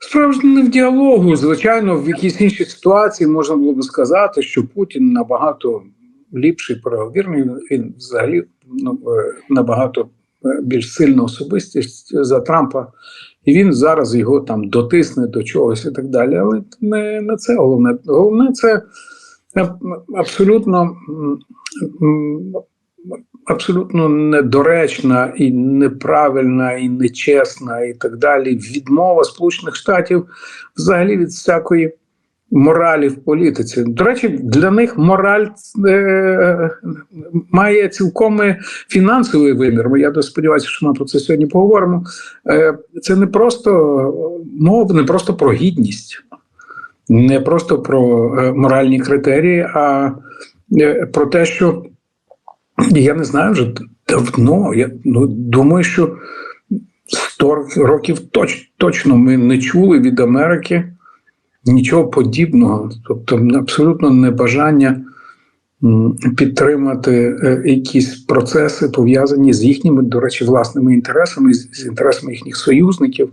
Справа не в діалогу. Звичайно, в якійсь іншій ситуації можна було б сказати, що Путін набагато ліпший переговірний. Він взагалі ну, е, набагато е, більш сильна особистість за Трампа, і він зараз його там дотисне до чогось і так далі. Але не, не це головне. Головне це абсолютно. Абсолютно недоречна і неправильна, і нечесна, і так далі. Відмова Сполучених Штатів взагалі від всякої моралі в політиці. До речі, для них мораль е, має цілком фінансовий вимір. Я сподіваюся, що ми про це сьогодні поговоримо. Е, це не просто мова, не просто про гідність. Не просто про е, моральні критерії, а е, про те, що я не знаю вже давно. Я ну, думаю, що 100 років точ, точно ми не чули від Америки нічого подібного, тобто абсолютно небажання підтримати е, якісь процеси пов'язані з їхніми, до речі, власними інтересами, з інтересами їхніх союзників.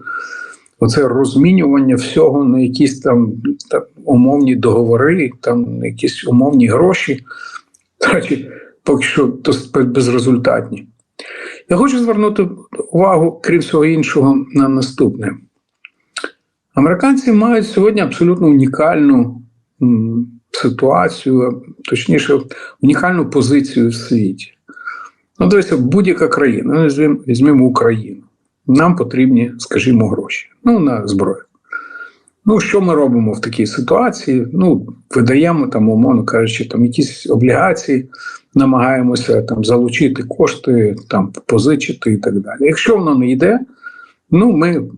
Оце розмінювання всього на якісь там, там умовні договори, там якісь умовні гроші. До речі, поки що досить безрезультатні. Я хочу звернути увагу, крім всього іншого, на наступне. Американці мають сьогодні абсолютно унікальну ситуацію, точніше, унікальну позицію в світі. Ну, дивіться, будь-яка країна, ну, візьмемо, Україну. Нам потрібні, скажімо, гроші ну, на зброю. Ну, що ми робимо в такій ситуації? Ну, видаємо там, умовно кажучи, там якісь облігації, намагаємося там залучити кошти, там позичити і так далі. Якщо воно не йде, ну ми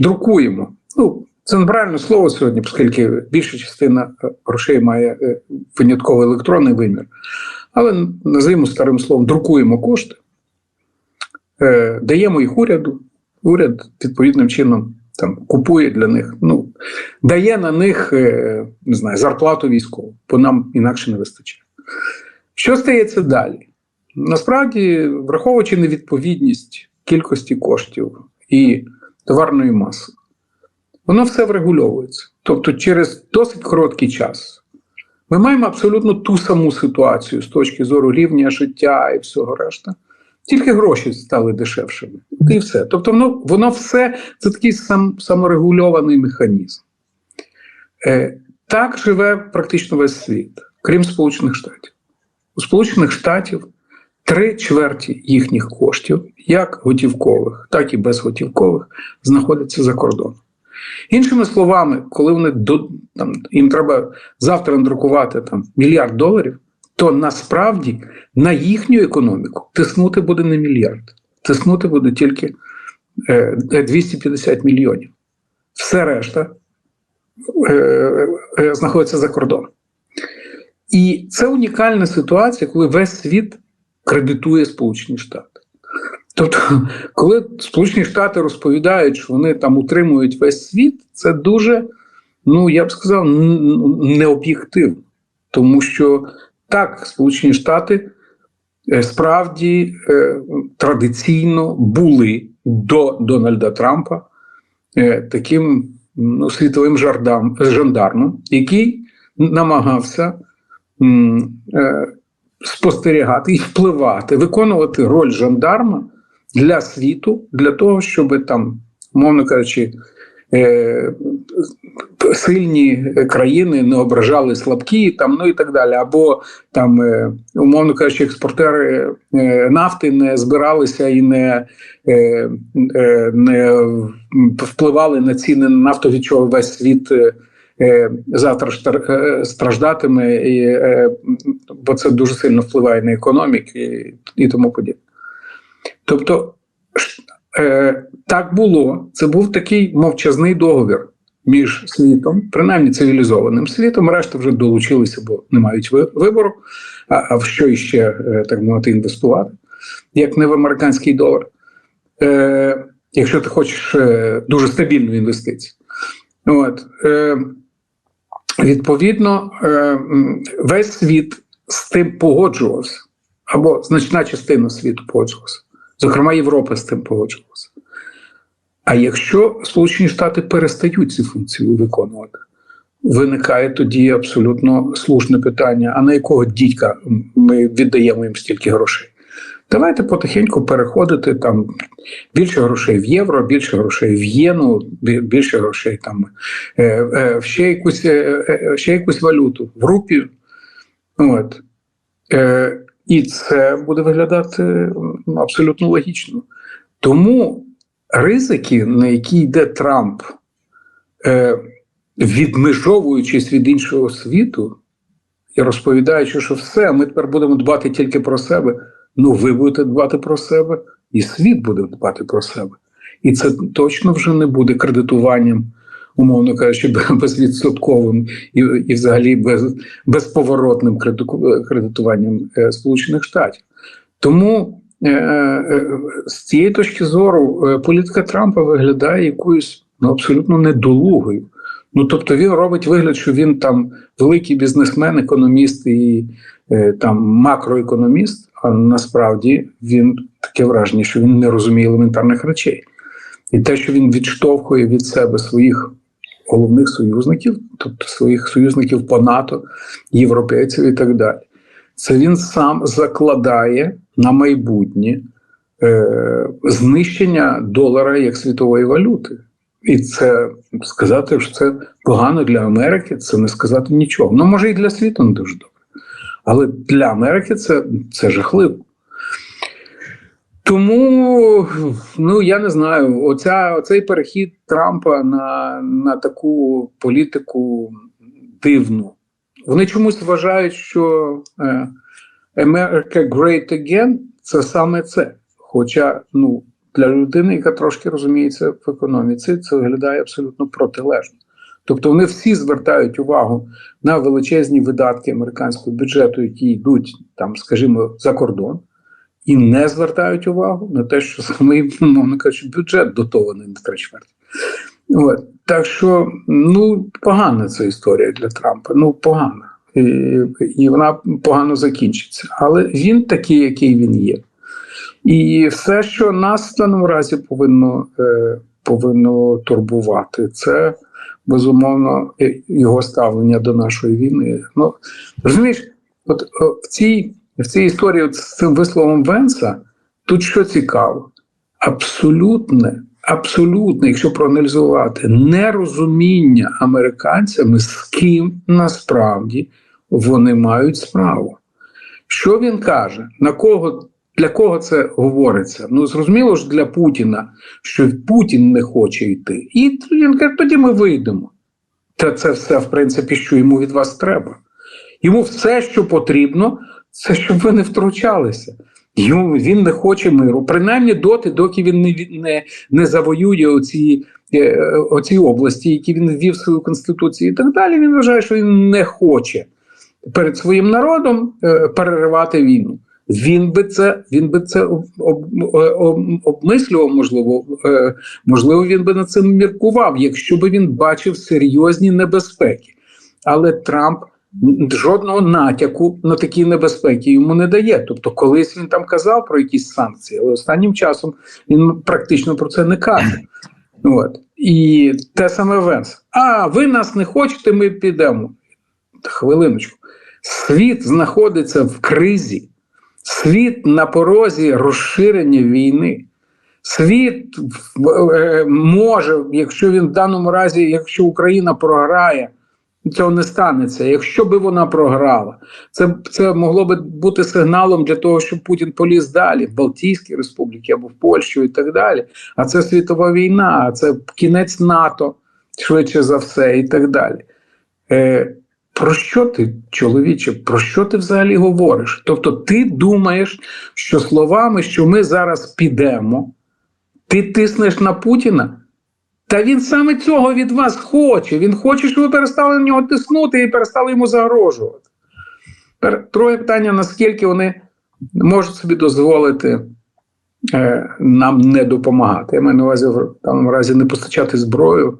друкуємо. Ну, це неправильне слово сьогодні, оскільки більша частина грошей має е, винятково електронний вимір. Але називаємо старим словом, друкуємо кошти, е, даємо їх уряду. Уряд відповідним чином там купує для них, ну дає на них е, не знаю, зарплату військову, бо нам інакше не вистачає. Що стається далі? Насправді, враховуючи невідповідність кількості коштів і товарної маси, воно все врегульовується. Тобто, через досить короткий час ми маємо абсолютно ту саму ситуацію з точки зору рівня життя і всього решта. Тільки гроші стали дешевшими. І все. Тобто, воно воно все це такий сам, саморегульований механізм. Е, Так живе практично весь світ, крім Сполучених Штатів. У Сполучених Штатів три чверті їхніх коштів, як готівкових, так і безготівкових, знаходяться за кордоном. Іншими словами, коли вони до, там, їм треба завтра надрукувати там, мільярд доларів, то насправді на їхню економіку тиснути буде не мільярд, тиснути буде тільки е, 250 мільйонів. Все решта е, е, знаходиться за кордоном. І це унікальна ситуація, коли весь світ кредитує Сполучені Штати. Тобто, коли Сполучені Штати розповідають, що вони там утримують весь світ, це дуже, ну я б сказав, необ'єктивно. Тому що так, Сполучені Штати е, справді е, традиційно були до Дональда Трампа е, таким ну, світовим жардам, жандармом, який намагався спостерігати і впливати, виконувати роль жандарма для світу, для того, щоб там, мовно кажучи, сильні країни не ображали слабкі, там ну і так далі, або там, е, умовно кажучи, експортери е, нафти не збиралися і не е, не впливали на ціни на нафту, від чого весь світ. Завтра страждатиме, і, бо це дуже сильно впливає на економіку і, тому подібне. Тобто так було. Це був такий мовчазний договір між світом, принаймні цивілізованим світом. Решта вже долучилися, бо не мають вибору. А, а в що іще е, так мовити інвестувати, як не в американський долар. Е, Якщо ти хочеш е, дуже стабільну інвестицію. От, е, Відповідно, е, весь світ з тим погоджувався, або значна частина світу погоджувалася. Зокрема, Європа з тим погоджувалася. А якщо Сполучені Штати перестають ці функції виконувати, виникає тоді абсолютно слушне питання: а на якого дідька ми віддаємо їм стільки грошей? Давайте потихеньку переходити там більше грошей в євро, більше грошей в єну, більше грошей там е, е, в ще якусь е, ще якусь валюту, в рупію. От. І це буде виглядати абсолютно логічно. Тому ризики, на які йде Трамп, відмежовуючись від іншого світу і розповідаючи, що все, ми тепер будемо дбати тільки про себе. Ну, ви будете дбати про себе, і світ буде дбати про себе. І це точно вже не буде кредитуванням, умовно кажучи, безвідсотковим і і взагалі без, безповоротним кредитуванням е, Сполучених Штатів. Тому е, е, з цієї точки зору е, політика Трампа виглядає якоюсь ну, абсолютно недолугою. Ну тобто він робить вигляд, що він там великий бізнесмен, економіст і е, там макроекономіст. А насправді він таке враження, що він не розуміє елементарних речей. І те, що він відштовхує від себе своїх головних союзників, тобто своїх союзників по НАТО, європейців і так далі, це він сам закладає на майбутнє е, знищення долара як світової валюти. І це сказати, що це погано для Америки, це не сказати нічого. Ну, може, і для світу не дуже добре. Але для Америки це, це жахливо. Тому, ну я не знаю, оця, оцей перехід Трампа на на таку політику дивну. Вони чомусь вважають, що е, America Great Again це саме це. Хоча ну, для людини, яка трошки розуміється в економіці, це виглядає абсолютно протилежно. Тобто вони всі звертають увагу на величезні видатки американського бюджету, які йдуть там, скажімо, за кордон, і не звертають увагу на те, що саме, мовно кажучи, бюджет дотований на три чверті. От. Так що ну погана ця історія для Трампа. Ну погана. І, вона погано закінчиться. Але він такий, який він є. І все, що нас в даному разі повинно, е, повинно турбувати, це безумовно його ставлення до нашої війни. Ну розумієш, от в цій в цій історії от з цим висловом Венса тут що цікаво, абсолютне, абсолютне, якщо проаналізувати, нерозуміння американцями, з ким насправді вони мають справу. Що він каже, на кого для кого це говориться? Ну зрозуміло ж для Путіна, що Путін не хоче йти. І він каже, тоді ми вийдемо. Та це все, в принципі, що йому від вас треба. Йому все, що потрібно, це щоб ви не втручалися. Йому він не хоче миру. Принаймні доти, доки він не не, не завоює оці, е, оці області, які він ввів свою конституцію, і так далі. Він вважає, що він не хоче перед своїм народом е, переривати війну. Він би це він би це об, об, об, обмислював, можливо, е, можливо, він би над цим міркував, якщо би він бачив серйозні небезпеки. Але Трамп жодного натяку на такі небезпеки йому не дає. Тобто, колись він там казав про якісь санкції, але останнім часом він практично про це не каже. От. І те саме Венс. А ви нас не хочете, ми підемо. Хвилиночку. Світ знаходиться в кризі. Світ на порозі розширення війни. Світ е, може, якщо він в даному разі, якщо Україна програє, цього не станеться. Якщо би вона програла, це це могло би бути сигналом для того, щоб Путін поліз далі в Балтійській Республіці або в Польщу і так далі. А це світова війна, а це кінець НАТО швидше за все, і так далі. Е, про що ти, чоловіче, про що ти взагалі говориш? Тобто, ти думаєш, що словами, що ми зараз підемо, ти тиснеш на Путіна? Та він саме цього від вас хоче. Він хоче, щоб ви перестали на нього тиснути і перестали йому загрожувати. Друге питання: наскільки вони можуть собі дозволити е, нам не допомагати? Я маю на увазі в даному разі не постачати зброю,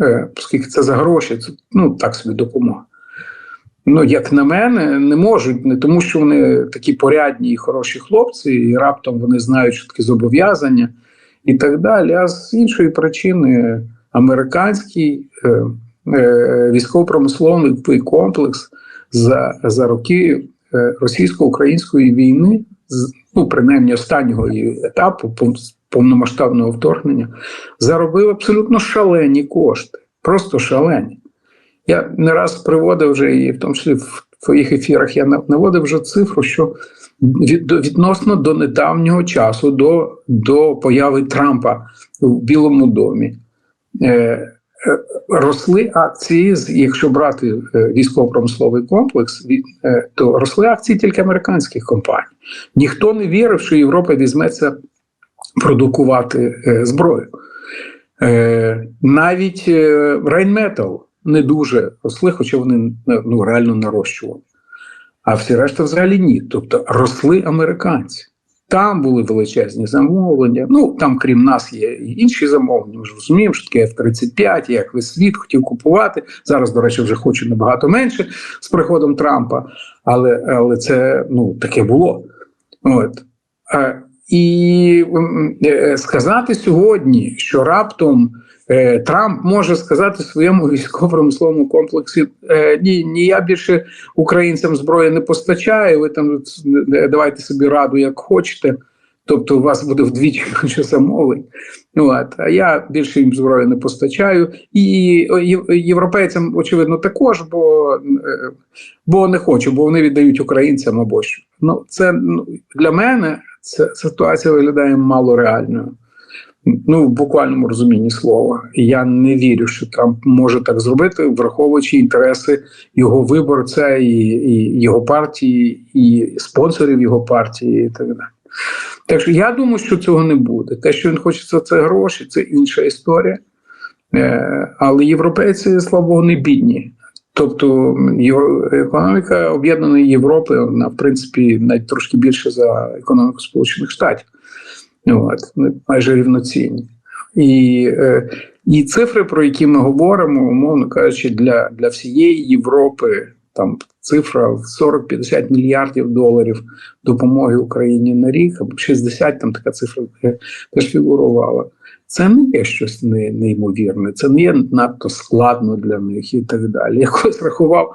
е, оскільки це за гроші, це ну так собі допомога. Ну, як на мене, не можуть, не тому, що вони такі порядні і хороші хлопці, і раптом вони знають, що такі зобов'язання, і так далі. А з іншої причини американський е, е, військово-промисловий комплекс за, за роки е, російсько-української війни, ну принаймні останнього етапу повномасштабного вторгнення, заробив абсолютно шалені кошти, просто шалені. Я не раз приводив вже і в тому числі в твоїх ефірах я наводив вже цифру, що від, відносно до недавнього часу, до до появи Трампа в Білому домі, е, е, росли акції, якщо брати е, військово-промисловий комплекс, е, то росли акції тільки американських компаній. Ніхто не вірив, що Європа візьметься продукувати зброю. Е, навіть е, Rheinmetall не дуже росли, хоча вони ну, реально нарощували. А всі решта взагалі ні. Тобто росли американці. Там були величезні замовлення. Ну там, крім нас, є і інші замовлення. Ми ж розуміємо, що таке F-35, як весь світ хотів купувати. Зараз, до речі, вже хоче набагато менше з приходом Трампа, але але це ну таке було. От. І е, сказати сьогодні, що раптом е, Трамп може сказати своєму військово-промисловому комплексі: е, ні, ні, я більше українцям зброї не постачаю. Ви там давайте собі раду, як хочете. Тобто у вас буде вдвічі менше замовлень. От. А я більше їм зброї не постачаю. І європейцям, очевидно, також, бо бо не хочу, бо вони віддають українцям або що. Ну, Це ну, для мене ця ситуація виглядає мало реальною. Ну, в буквальному розумінні слова. Я не вірю, що Трамп може так зробити, враховуючи інтереси його виборця і, і його партії, і спонсорів його партії, і так далі. Так що я думаю, що цього не буде. Те, що він хоче за це гроші, це інша історія. Е, але європейці, слава Богу, не бідні. Тобто економіка Об'єднаної Європи, вона в принципі навіть трошки більше за економіку Сполучених Штатів. От, майже рівноцінні. І е, і цифри, про які ми говоримо, умовно кажучи, для для всієї Європи там цифра в 40-50 мільярдів доларів допомоги Україні на рік, або 60, там така цифра теж фігурувала. Це не є щось неймовірне, це не є надто складно для них і так далі. Якось рахував,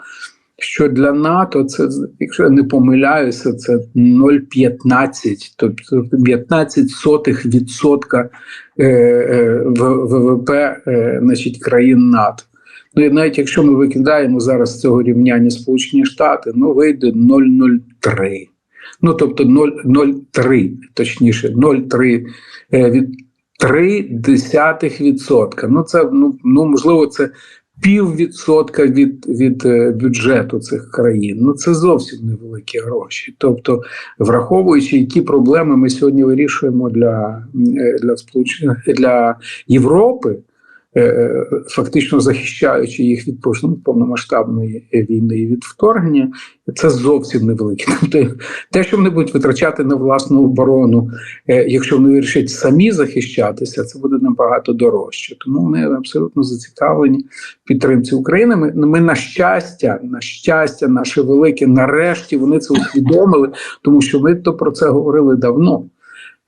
що для НАТО це, якщо я не помиляюся, це 0,15, тобто 15 сотих відсотка е, е, ВВП е, значить, країн НАТО. Ну і навіть якщо ми викидаємо зараз цього рівняння Сполучені Штати, ну вийде 0,03. Ну тобто 0,03, точніше, 0,3 від 0,3%. Ну це ну, ну можливо, це піввідсотка від від е, бюджету цих країн. Ну це зовсім невеликі гроші. Тобто, враховуючи, які проблеми ми сьогодні вирішуємо для, е, для сполучених для Європи. Е, е, фактично захищаючи їх від повномасштабної війни і від вторгнення, це зовсім невелике. Тобто те, що вони будуть витрачати на власну оборону, е, якщо вони вирішать самі захищатися, це буде набагато дорожче. Тому вони абсолютно зацікавлені підтримці України. Ми, ми на щастя, на щастя, наше велике, нарешті вони це усвідомили, тому що ми то про це говорили давно.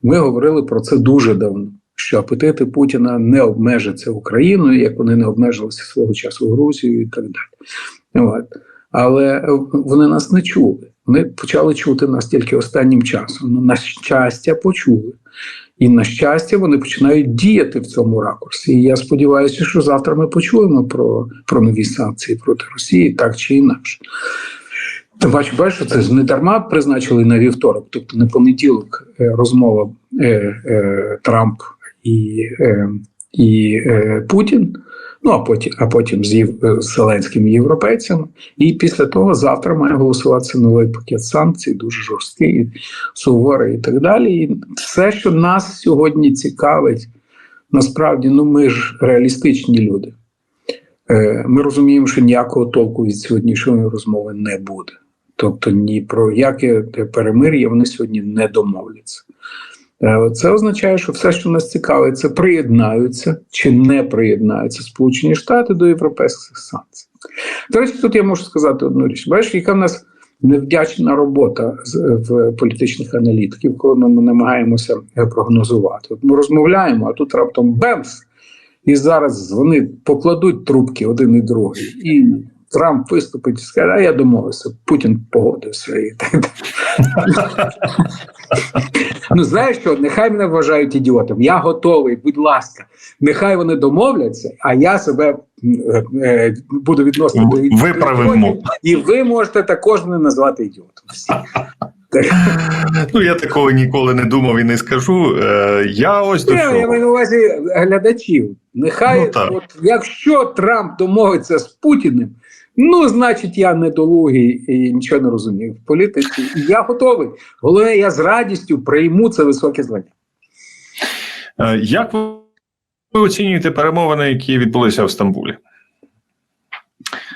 Ми говорили про це дуже давно що апетити Путіна не обмежаться Україною, як вони не обмежилися свого часу Грузією і так далі. От. Але вони нас не чули. Вони почали чути нас тільки останнім часом. Ну, на щастя, почули. І на щастя, вони починають діяти в цьому ракурсі. І я сподіваюся, що завтра ми почуємо про про нові санкції проти Росії, так чи інакше. Ти бачу, це ж не дарма призначили на вівторок, тобто не понеділок е, розмова е, е, Трамп і е, і е, Путін, ну а потім а потім з, Зеленським європейцями. І після того завтра має голосуватися новий пакет санкцій, дуже жорсткий, суворий і так далі. І все, що нас сьогодні цікавить, насправді ну ми ж реалістичні люди. Е, ми розуміємо, що ніякого толку від сьогоднішньої розмови не буде. Тобто ні про яке перемир'я вони сьогодні не домовляться. Е, це означає, що все, що нас цікавить, це приєднаються чи не приєднаються Сполучені Штати до європейських санкцій. До речі, тут я можу сказати одну річ. Бачиш, яка в нас невдячна робота в політичних аналітиків, коли ми намагаємося прогнозувати. От ми розмовляємо, а тут раптом бемс, і зараз вони покладуть трубки один і другий. І Трамп виступить і скаже, а я домовився, Путін погодився. І так далі. Ну, знаєш що, нехай мене вважають ідіотом. Я готовий, будь ласка, нехай вони домовляться, а я себе е, е, буду відносити до. Виправимо. І ви можете також мене назвати ідіотом. Всі. Ну я такого ніколи не думав і не скажу. Е, я ось до Я маю на увазі глядачів. Нехай, Ну, от, якщо Трамп домовиться з Путіним, ну значить я недолугий і нічого не розумію в політиці. І я готовий. Головне, я з радістю прийму це високе звання. Е, Як ви оцінюєте перемовини, які відбулися в Стамбулі?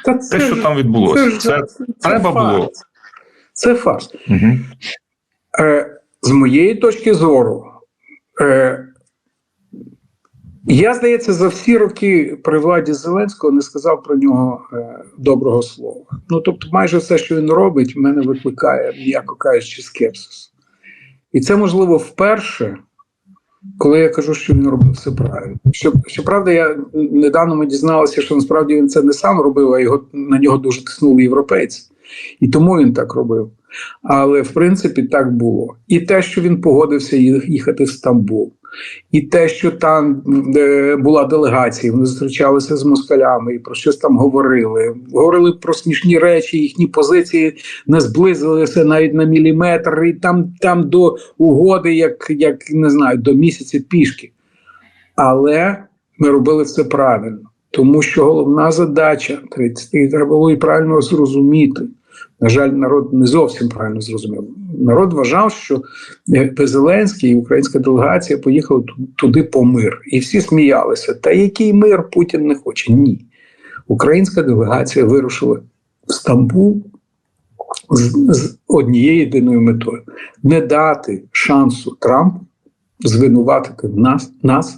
Та Те, що там відбулося, це, треба фарс. було. Це фарс. Угу. Е, з моєї точки зору, е, я, здається, за всі роки при владі Зеленського не сказав про нього е, доброго слова. Ну, тобто, майже все, що він робить, в мене викликає, м'яко кажучи, скепсис. І це можливо вперше, коли я кажу, що він робив все правильно. Що, щоправда, я недавно ми дізналися, що насправді він це не сам робив, а його на нього дуже тиснули європейці. І тому він так робив. Але в принципі так було. І те, що він погодився їх- їхати в Стамбул, і те, що там е, була делегація, вони зустрічалися з москалями і про щось там говорили. Говорили про смішні речі, їхні позиції не зблизилися навіть на міліметр, і там, там до угоди, як, як не знаю, до місяця пішки. Але ми робили все правильно, тому що головна задача 30 і треба було і правильно зрозуміти. На жаль, народ не зовсім правильно зрозумів. Народ вважав, що е, Зеленський і українська делегація поїхали туди по мир. І всі сміялися. Та який мир Путін не хоче? Ні. Українська делегація вирушила в Стамбул з, з однією єдиною метою: не дати шансу Трампу звинуватити нас, нас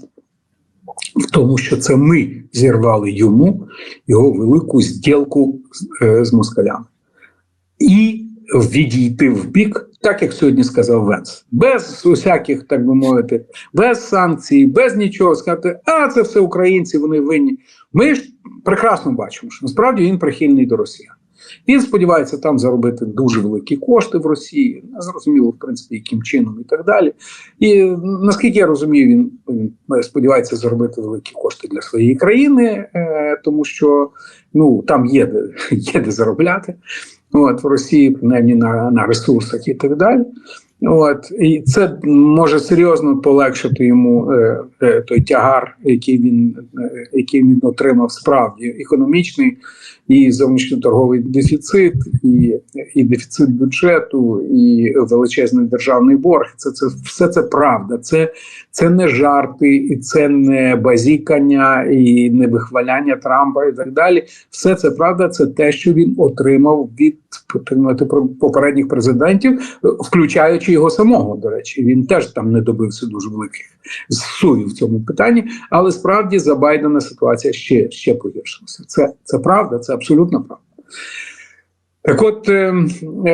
в тому, що це ми зірвали йому його велику зділку з, е, з москалями і відійти в бік, так як сьогодні сказав Венс, без усяких, так би мовити, без санкцій, без нічого сказати, а це все українці, вони винні. Ми ж прекрасно бачимо, що насправді він прихильний до Росіян. Він сподівається там заробити дуже великі кошти в Росії, зрозуміло, в принципі, яким чином і так далі. І наскільки я розумію, він, він сподівається заробити великі кошти для своєї країни, е, тому що ну там є де, є де заробляти. От в Росії, принаймні на, на ресурсах і так далі. От і це може серйозно полегшити йому е, е, той тягар, який він е, який він отримав справді економічний і зовнішньоторговий дефіцит, і, і дефіцит бюджету, і величезний державний борг. Це це все це правда. Це, це не жарти, і це не базікання, і не вихваляння Трампа, і так далі. Все це правда. Це те, що він отримав від попередніх президентів, включаючи його самого. До речі, він теж там не добився дуже великих зсуїв в цьому питанні. Але справді за Байдена ситуація ще ще погіршилася. Це це правда, це абсолютно правда. Так, от е, е,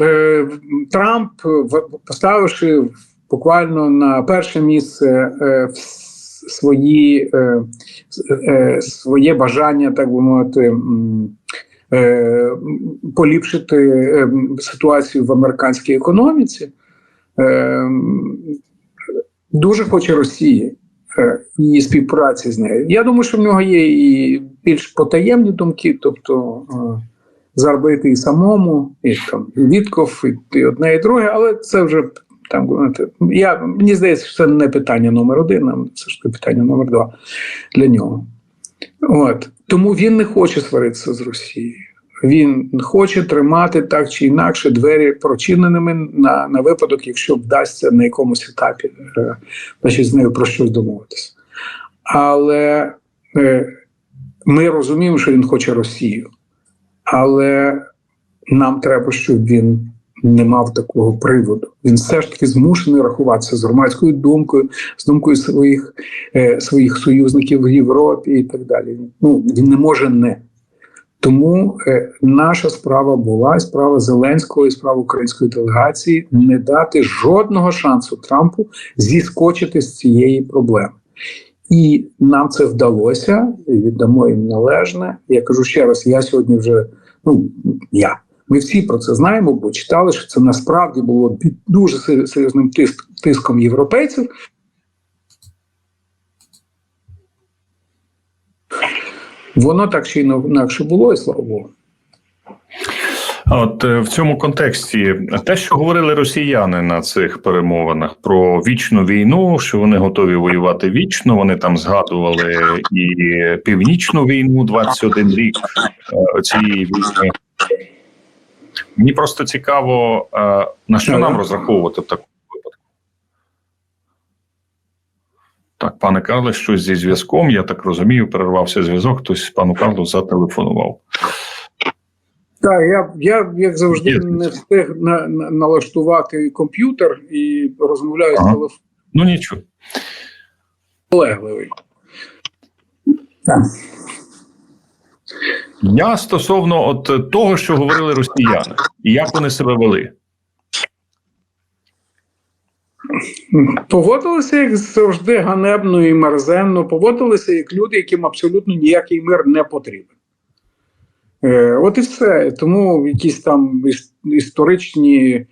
е, Трамп, поставивши буквально на перше місце е, свої, е, е, своє бажання, так би мовити. Е, поліпшити е, ситуацію в американській економіці, е, дуже хоче Росії і співпраці з нею. Я думаю, що в нього є і більш потаємні думки, тобто заробити і самому, і там і Вітков, і одне, і друге, але це вже там я мені здається, що це не питання номер один, це ж питання номер два для нього. От тому він не хоче сваритися з Росією. Він хоче тримати так чи інакше двері прочиненими на на випадок, якщо вдасться на якомусь етапі е, значить, з нею про щось домовитися. Але е, ми розуміємо, що він хоче Росію, але нам треба, щоб він не мав такого приводу. Він все ж таки змушений рахуватися з громадською думкою, з думкою своїх е, своїх союзників в Європі і так далі. Ну він не може не. Тому е, наша справа була і справа Зеленського і справа української делегації не дати жодного шансу Трампу зіскочити з цієї проблеми. І нам це вдалося, віддамо їм належне. Я кажу ще раз: я сьогодні вже ну я. Ми всі про це знаємо, бо читали, що це насправді було під дуже серйозним тиск- тиском європейців. Воно так чи інакше було, і слава Богу. От е, в цьому контексті те, що говорили росіяни на цих перемовинах про вічну війну, що вони готові воювати вічно. Вони там згадували і північну війну, 21 рік е, цієї війни. Мені просто цікаво, е, на що нам розраховувати в такому випадку. Так, пане Карле, щось зі зв'язком. Я так розумію, перервався зв'язок. Хтось пану Карлу зателефонував. Так, я, я як завжди Є. не встиг на, на, налаштувати комп'ютер і розмовляю Ага. з телефоном Ну нічого. полегливий. Так. Я стосовно от того, що говорили росіяни, і як вони себе вели. Поводилися, як завжди, ганебно і мерзенно, поводилися як люди, яким абсолютно ніякий мир не потрібен. Е, от і все. Тому якісь там іс- історичні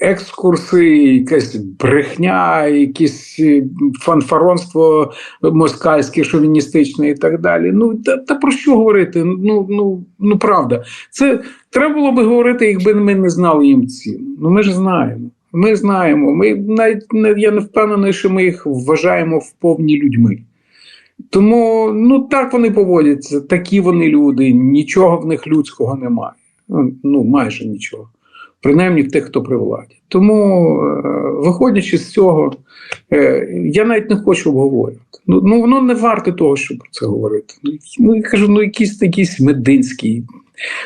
екскурси, якась брехня, якесь е, фанфаронство москальське, шовіністичне і так далі. Ну та, та про що говорити? Ну, ну, ну правда, це треба було би говорити, якби ми не знали їм ціну. Ну ми ж знаємо. Ми знаємо. Ми навіть я не впевнений, що ми їх вважаємо вповні людьми. Тому ну так вони поводяться, такі вони люди, нічого в них людського немає. Ну, Ну, майже нічого. Принаймні тих, хто при владі. Тому, е, виходячи з цього, е, я навіть не хочу обговорювати. Ну, ну воно не варте того, щоб про це говорити. Ну, я кажу, ну якийсь такий мединський,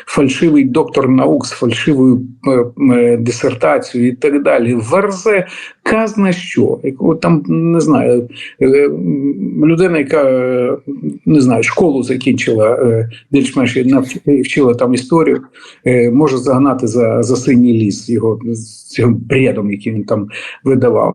фальшивий доктор наук з фальшивою е, е, дисертацією і так далі. Верзе казна що. Там не знаю, е, людина, яка не знаю, школу закінчила, більш-менш вчила там історію, може загнати за, за синій ліс його з цим бредом, який він там видавав.